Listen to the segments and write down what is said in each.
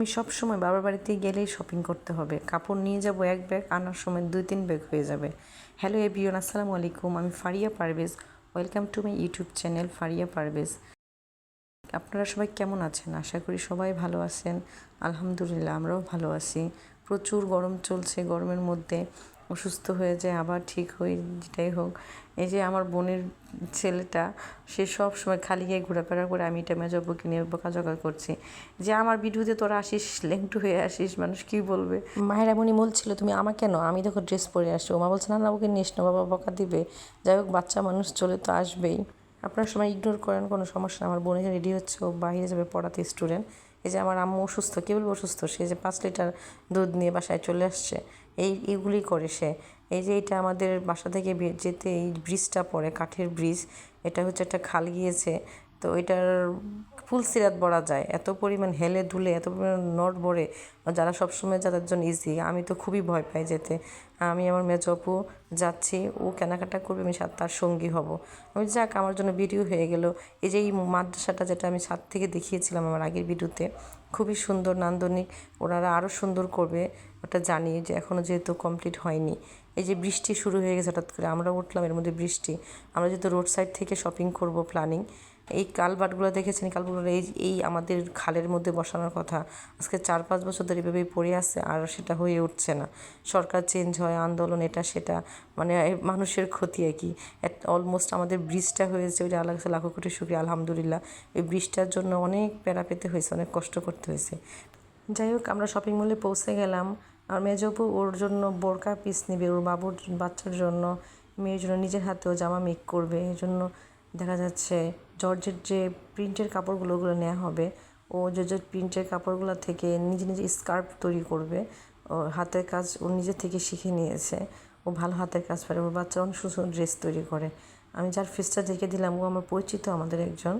আমি সবসময় বাবার বাড়িতে গেলেই শপিং করতে হবে। কাপড় নিয়ে যাব এক ব্যাগ আনার সময় দুই তিন ব্যাগ হয়ে যাবে। হ্যালো এভরিওন আসসালামু আলাইকুম। আমি Faria Parvez. Welcome to my YouTube channel Faria Parvez. আপনারা সবাই কেমন আছেন? আশা করি সবাই ভালো আছেন। আলহামদুলিল্লাহ, আমরাও ভালো আছি। প্রচুর গরম চলছে গরমের মধ্যে। অসুস্থ হয়ে যায়, আবার ঠিক হই, যেটাই হোক। এই যে আমার বোনের ছেলেটা, সে সব সময় খালি গিয়ে ঘোরাফেরা করে, আমি এটা মেজাবুকে নিয়ে বকাঝকা করছি। যে আমার ভিডিওতে তোরা আসিস, লেংটু হয়ে আসিস, মানুষ কি বলবে? মায়ের এমনই বলছিল, তুমি আমাকে কেন? আমি দেখো ড্রেস পরে আসছি। ওমা বলছে, না না, ওকে নিস না, বাবা বকা দিবে। যাই হোক, বাচ্চা মানুষ চলে তো আসবেই। আপনার সময় ইগনোর করেন, কোনো সমস্যা না। আমার বোনের রেডি হচ্ছে, ও বাইরে যাবে পড়াতে স্টুডেন্ট এই যে আমার আম্মু অসুস্থ, কী বলব অসুস্থ? সে যে পাঁচ লিটার দুধ নিয়ে বাসায় চলে আসছে। এই, এগুলি করে সে। এই যে এটা আমাদের বাসা থেকে যেতে এই ব্রিজটা পড়ে, কাঠের ব্রিজ, এটা হচ্ছে একটা খাল গিয়েছে। তো এটার ফুল সিরাত বলা যায়। এত পরিমাণ হেলে ধুলে এত পরিমাণ নট ভরে, যারা সবসময় যাদের জন্য ইজি আমি তো খুবই ভয় পাই যেতে। আমি আমার মেজপু যাচ্ছি, ও কেনাকাটা করবে, আমি তার সঙ্গী হব। আমি যাক, আমার জন্য ভিডিও হয়ে গেল। এই যে এই মাদ্রাসাটা যেটা আমি ছাদ থেকে দেখিয়েছিলাম আমার আগের ভিডিওতে খুবই সুন্দর নান্দনিক, ওনারা আরও সুন্দর করবে ওটা জানি যে এখনও যেহেতু কমপ্লিট হয়নি। এই যে বৃষ্টি শুরু হয়ে গেছে হঠাৎ করে, আমরা উঠলাম এর মধ্যে বৃষ্টি। আমরা যেহেতু রোড সাইড থেকে শপিং করব প্ল্যানিং এই কালবাটগুলো দেখেছেন? কালবাটগুলো এই এই আমাদের খালের মধ্যে বসানোর কথা। আজকে চার পাঁচ বছর ধরে এভাবেই পড়ে আছে আর সেটা হয়ে উঠছে না। সরকার চেঞ্জ হয়, আন্দোলন, এটা সেটা। মানে মানুষের ক্ষতি আর কি। অলমোস্ট আমাদের ব্রিজটা হয়েছে ওইটা আল্লাহ লাখো কোটি শুক্রিয়া, আলহামদুলিল্লাহ। এই ব্রিজটার জন্য অনেক প্যারা পেতে হয়েছে, অনেক কষ্ট করতে হয়েছে। যাই হোক, আমরা শপিং মলে পৌঁছে গেলাম। আর মেজবু ওর জন্য বোরকা পিস নিবে, ওর বাবুর বাচ্চার জন্য, মেয়ের জন্য নিজের হাতেও জামা মেক করবে। এই জন্য দেখা যাচ্ছে জর্জের যে প্রিন্টের কাপড়গুলো ওগুলো নেওয়া হবে, ও জর্জের প্রিন্টের কাপড়গুলো থেকে নিজে নিজে স্কার্ফ তৈরি করবে। ও হাতের কাজ ও নিজে থেকে শিখে নিয়েছে। ও ভালো হাতের কাজ পারে ওর বাচ্চা অনেক সুন্দর ড্রেস তৈরি করে। আমি যার ফেসটা দেখে দিলাম, ও আমার পরিচিত আমাদের একজন।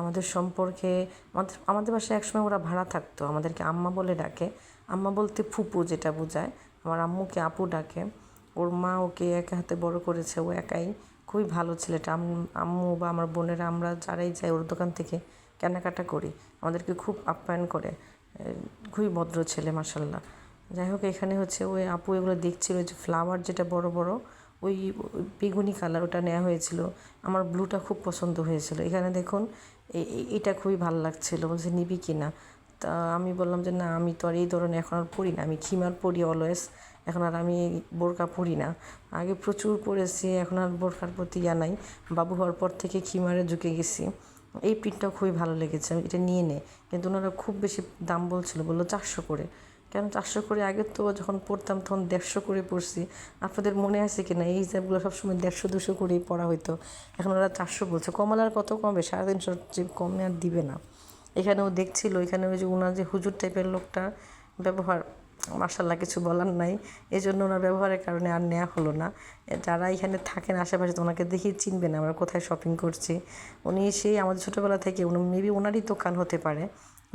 আমাদের সম্পর্কে, আমাদের আমাদের বাসায় একসময় ওরা ভাড়া থাকতো, আমাদেরকে আম্মা বলে ডাকে। আম্মা বলতে ফুপু যেটা বোঝায়। আমার আম্মুকে আপু ডাকে। ওর মা ওকে একা হাতে বড় করেছে, ও একাই। খুবই ভালো ছেলেটা। আম- আম্মু বা আমার বোনেরা, আমরা যারাই যাই ওর দোকান থেকে কেনাকাটা করি। আমাদেরকে খুব আপ্যায়ন করে। খুবই ভদ্র ছেলে মাসাল্লাহ যাই হোক, এখানে হচ্ছে ওই আপু এগুলো দেখছিল যে ফ্লাওয়ার যেটা বড় বড়, ওই বেগুনি কালার ওটা নেওয়া হয়েছিল। আমার ব্লুটা খুব পছন্দ হয়েছিল। এখানে দেখুন এটা খুবই ভালো লাগছিল। বলছে, নিবি কি না তা আমি বললাম যে, না, আমি তো আর এই ধরনের এখন আর পড়ি না। আমি খিমার পড়ি অলওয়েজ এখন আর আমি বোরকা পরি না। আগে প্রচুর পরেছি এখন আর বোরকার প্রতি ইয়া নাই। বাবু হওয়ার পর থেকে খিমারে ঝুঁকে গেছি। এই প্রিন্টটাও খুবই ভালো লেগেছে আমি এটা নিয়ে নে। কিন্তু ওনারা খুব বেশি দাম বলছিল, বলল চারশো করে। কেন চারশো করে? আগে তো যখন পড়তাম তখন দেড়শো করে পড়ছি। আপনাদের মনে আছে কি না এই হিসাবগুলো সবসময় দেড়শো, দুশো করেই পড়া হইতো। এখন ওরা চারশো বলছে। কমালার কত কমবে? সাড়ে তিনশো কমে আর দিবে না। এখানেও দেখছিল এখানে ওই যে ওনার যে হুজুর টাইপের লোকটা, ব্যবহার মার্শাল্লাহ কিছু বলার নাই। এই জন্য ওনার ব্যবহারের কারণে আর নেওয়া হলো না। যারা এখানে থাকেন আশেপাশে তো ওনাকে দেখেই চিনবেন আমরা কোথায় শপিং করছি। উনি সেই আমাদের ছোটোবেলা থেকে, উনি মেবি ওনারই দোকান হতে পারে,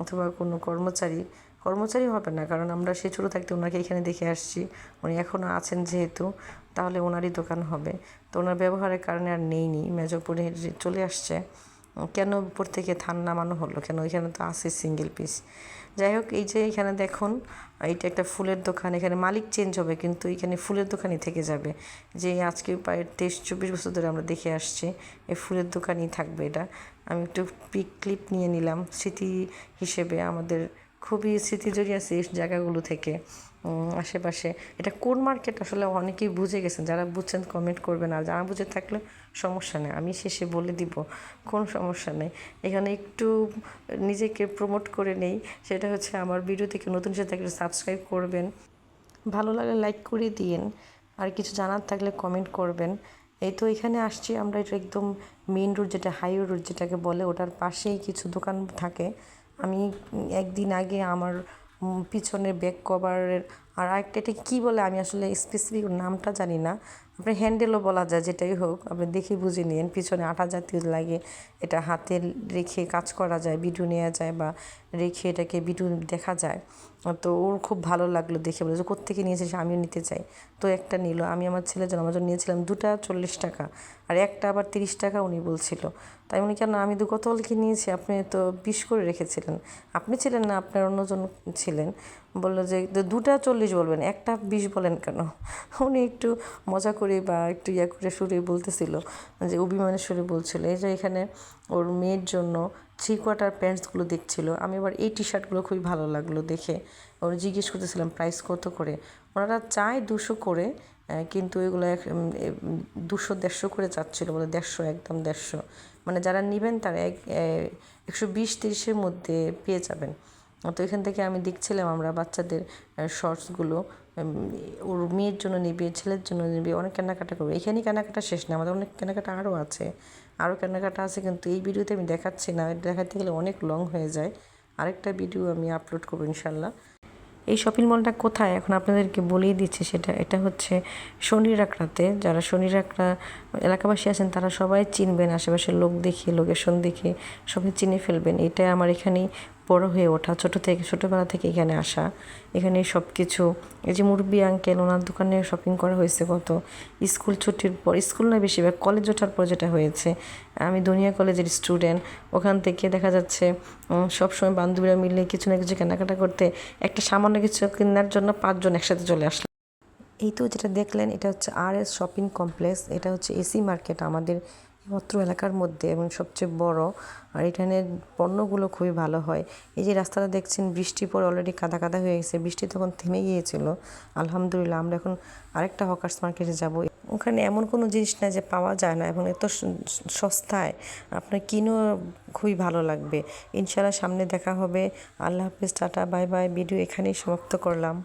অথবা কোনো কর্মচারী। কর্মচারী হবে না, কারণ আমরা সে ছোটো থাকতে ওনাকে এখানে দেখে আসছি। উনি এখনও আছেন যেহেতু, তাহলে ওনারই দোকান হবে। তো ওনার ব্যবহারের কারণে আর নেইনি মেজরপুরে চলে আসছে কেন উপর থেকে থান নামানো হলো? কেন ওইখানে তো আছে সিঙ্গেল পিস যাই হোক, এই যে এখানে দেখুন, এইটা একটা ফুলের দোকান, এখানে মালিক চেঞ্জ হবে, কিন্তু এখানে ফুলের দোকানই থেকে যাবে। যে আজকে প্রায় তেইশ, চব্বিশ বছর ধরে আমরা দেখে আসছি, এই ফুলের দোকানই থাকবে এটা। আমি একটু পিক ক্লিপ নিয়ে নিলাম, স্মৃতি হিসেবে আমাদের খুবই স্মৃতি জড়িয়ে আছে এই জায়গাগুলো থেকে। আশেপাশে। এটা কোন মার্কেট আসলে অনেকেই বুঝে গেছেন, যারা বুঝছেন কমেন্ট করবেন আর যারা বুঝে থাকলে সমস্যা নেই। আমি শেষে বলে দিব কোন সমস্যা নেই। এখানে একটু নিজেকে প্রমোট করে নেই, সেটা হচ্ছে আমার ভিডিও থেকে নতুন সাথে থাকলে সাবস্ক্রাইব করবেন। ভালো লাগলে লাইক করে দিন আর কিছু জানার থাকলে কমেন্ট করবেন। এই তো এখানে আসছি আমরা, এটা একদম মেইন রোড যেটা হাইওয়ে রোড যেটাকে বলে, ওটার পাশেই কিছু দোকান থাকে। আমি একদিন আগে আমার পিছনের ব্যাক কভারের আর আরেকটা এটা কী বলে আমি আসলে স্পেসিফিক নামটা জানি না। আপনি হ্যান্ডেলও বলা যায়, যেটাই হোক, আপনি দেখে বুঝে নিন, পিছনে আটা জাতীয় লাগে, এটা হাতে রেখে কাজ করা যায় ভিডিও নেওয়া যায় বা রেখে এটাকে ভিডিও দেখা যায়। তো ওর খুব ভালো লাগল দেখে। বলে যে কোত্থেকে নিয়েছিস? আমিও নিতে চাই। তো একটা নিল। আমি আমার ছেলের জন্য আমার জন্য নিয়েছিলাম দুটা চল্লিশ টাকা। আর একটা আবার তিরিশ টাকা উনি বলছিল। তাই উনি কেন, আমি দু কত কি নিয়েছি, আপনি তো বিশ করে রেখেছিলেন। আপনি ছিলেন না, আপনার অন্যজন ছিলেন। বলল যে দুটা চল্লিশ বলবেন, একটা বিশ বলেন কেন? উনি একটু মজা করে বা একটু ইয়া করে সুরে বলতেছিল। যে, অভিমানের সুরে বলছিল। এই যে এখানে ওর মেয়ের জন্য থ্রি কোয়ার্টার প্যান্টসগুলো দেখছিল। আমি আবার এই টি শার্টগুলো খুবই ভালো লাগল দেখে। ওর জিজ্ঞেস করতেছিলাম প্রাইস কত করে? ওনারা চায় দুশো করে কিন্তু এগুলো এক দুশো, দেড়শো করে চাচ্ছিল বলে, দেড়শো একদম দেড়শো। মানে যারা নেবেন তারা এক একশো বিশ, তিরিশের মধ্যে পেয়ে যাবেন। তো এখান থেকে আমি দেখছিলাম আমরা বাচ্চাদের শর্টসগুলো ওর মেয়ের জন্য নেবে, ছেলের জন্য নিবি, অনেক কেনাকাটা করবে। এখানেই কেনাকাটা শেষ না, আমাদের অনেক কেনাকাটা আরও আছে। আরও কেনাকাটা আছে, কিন্তু এই ভিডিওতে আমি দেখাচ্ছি না। দেখাতে গেলে অনেক লং হয়ে যায়। আরেকটা ভিডিও আমি আপলোড করব ইনশাল্লাহ এই শপিং মলটা কোথায়? এখন আপনাদেরকে বলেই দিচ্ছে সেটা, এটা হচ্ছে শনির আঁকড়াতে যারা শনির আঁকড়া এলাকাবাসী আছেন, তারা সবাই চিনবেন, আশেপাশের লোক দেখে, লোকেশন দেখে সবাই চিনে ফেলবেন। এটা আমার এখানেই বড় হয়ে ওঠা, ছোট থেকে, ছোটোবেলা থেকে এখানে আসা, এখানে সব কিছু এই যে মুরব্বী আঙ্কেল ওনার দোকানে শপিং করা হয়েছে কত স্কুল ছুটির পর স্কুল না বেশিরভাগ কলেজ ওঠার পর যেটা হয়েছে। আমি দুনিয়া কলেজের স্টুডেন্ট ওখান থেকে দেখা যাচ্ছে সবসময় বান্ধবীরা মিলে কিছু না কিছু কেনাকাটা করতে একটা সামান্য কিছু কেনার জন্য পাঁচজন একসাথে চলে আসলাম। এই তো যেটা দেখলেন, এটা হচ্ছে আর এস শপিং কমপ্লেক্স এটা হচ্ছে এসি মার্কেট আমাদের মাত্র এলাকার মধ্যে এবং সবচেয়ে বড়, আর এখানে পণ্যগুলো খুবই ভালো হয়। এই যে রাস্তাটা দেখছেন, বৃষ্টি পরে অলরেডি কাদা কাদা হয়ে গেছে। বৃষ্টি তখন থেমে গিয়েছিল। আলহামদুলিল্লাহ, আমরা এখন আরেকটা হকার্স মার্কেটে যাব। ওখানে এমন কোনো জিনিস না যে পাওয়া যায় না এবং এত সস্তায় আপনার কিনেও খুবই ভালো লাগবে। ইনশাল্লাহ সামনে দেখা হবে। আল্লাহ হাফিজ, টাটা, বাই বাই। ভিডিও এখানেই সমাপ্ত করলাম।